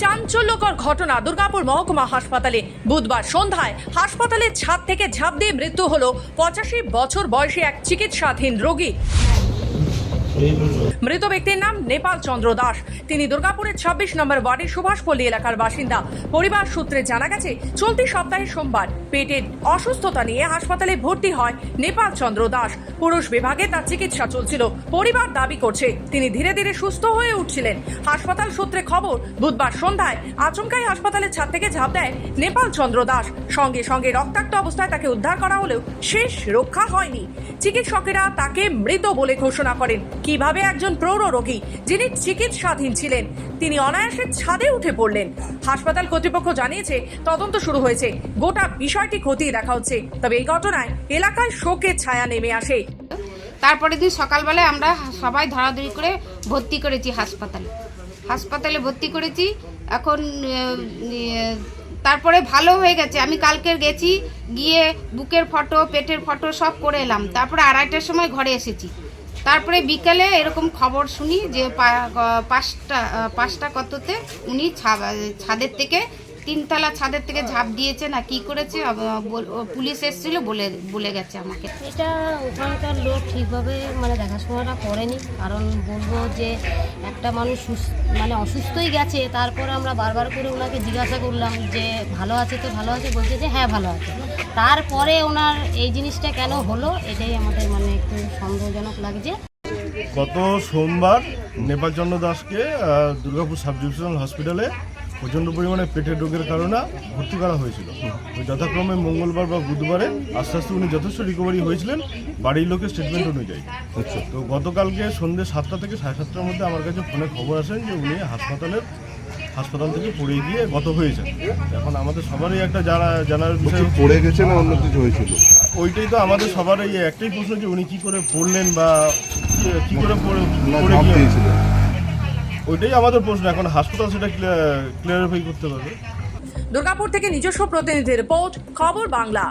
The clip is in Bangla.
চাঞ্চল্যকর ঘটনা দুর্গাপুর মহকুমা হাসপাতালে। বুধবার সন্ধ্যায় হাসপাতালের ছাদ থেকে ঝাঁপ দিয়ে মৃত্যু হলো পঁচাশি বছর বয়সী এক চিকিৎসাধীন রোগী। মৃত ব্যক্তির নাম নেপাল চন্দ্র দাস। তিনি দুর্গাপুরের ছাব্বিশ নম্বর ওয়ার্ডের সুভাষপল্লী এলাকার বাসিন্দা। পরিবার সূত্রে জানা গেছে, চলতি সপ্তাহে সোমবার পেটের অসুস্থতা নিয়ে হাসপাতালে ভর্তি হয় নেপাল চন্দ্র দাস। পুরুষ বিভাগে তার চিকিৎসা চলছিল। পরিবার দাবি করছে, তিনি ধীরে ধীরে সুস্থ হয়ে উঠছিলেন। হাসপাতাল সূত্রে খবর, বুধবার সন্ধ্যায় আচমকাই হাসপাতালের ছাদ থেকে ঝাঁপ দেয় নেপাল চন্দ্র দাস। সঙ্গে সঙ্গে রক্তাক্ত অবস্থায় তাকে উদ্ধার করা হলেও শেষ রক্ষা হয়নি। চিকিৎসকেরা তাকে মৃত বলে ঘোষণা করেন। কীভাবে একজন প্রৌঢ় রোগী, যিনি চিকিৎসাধীন ছিলেন, তিনি অনায়াসে ছাদে উঠে পড়লেন। হাসপাতাল কর্তৃপক্ষ জানিয়েছে, তদন্ত শুরু হয়েছে। গোটা বিষয়টি খতিয়ে দেখা হচ্ছে। তবে এই ঘটনায় এলাকায় শোকের ছায়া নেমে আসে। তারপরে দিন সকালবেলায় আমরা সবাই ধরাধরি করে ভর্তি করেছি হাসপাতালে। হাসপাতালে ভর্তি করেছি। এখন তারপরে ভালো হয়ে গেছে। আমি কালকের গেছি, গিয়ে বুকের ফটো, পেটের ফটো সব করে এলাম। তারপরে আড়াইটার সময় ঘরে এসেছি। তারপরে বিকালে এরকম খবর শুনি যে পাঁচটা পাঁচটা কততে উনি ছাদের থেকে, তিনতলা ছাদের থেকে ঝাঁপ দিয়েছে না কি করেছে পুলিশ এসেছিল বলে বলে গেছে আমাকে। এটা ওখানকার লোক ঠিকভাবে মানে দেখাশোনাটা করেনি, কারণ বলব যে একটা মানুষ মানে অসুস্থই গেছে, তারপরে আমরা বারবার করে ওনাকে জিজ্ঞাসা করলাম যে ভালো আছে তো ভালো আছে, বলছে যে হ্যাঁ ভালো আছে। তারপরে ওনার এই জিনিসটা কেন হলো এটাই আমাদের মানে একটু সন্দেহজনক লাগছে। গত সোমবার নেপালচন্দ্র দাসকে দুর্গাপুর সাব ডিভিশনাল হসপিটালে প্রচণ্ড পরিমাণে পেটের রোগের কারণে ভর্তি করা হয়েছিল। যথাক্রমে মঙ্গলবার বা বুধবারে আস্তে আস্তে উনি যথেষ্ট রিকভারি হয়েছিলেন বাড়ির লোকের স্টেটমেন্ট অনুযায়ী। আচ্ছা। তো গতকালকে সন্ধ্যে সাতটা থেকে সাড়ে সাতটার মধ্যে আমার কাছে ফোনে খবর আসেন যে উনি হাসপাতালের হাসপাতাল থেকে পড়ে গিয়ে গত হয়েছেন এখন আমাদের সবারই একটা যারা জানার বিষয় পড়ে গেছে না অন্য কিছু হয়েছিল? ওইটাই তো আমাদের সবার এই একটাই প্রশ্ন যে উনি কি করে পড়লেন বা কি- করে পড়ে না পড়ে ঝাঁপ গিয়ে দিয়েছিলেন। ওইটাই আমাদের প্রশ্ন। এখন হাসপাতাল সেটা ক্লিয়ারিফাই করতে পারবে। দুর্গাপুর থেকে নিজস্ব প্রতিনিধি রিপোর্ট খবর বাংলা।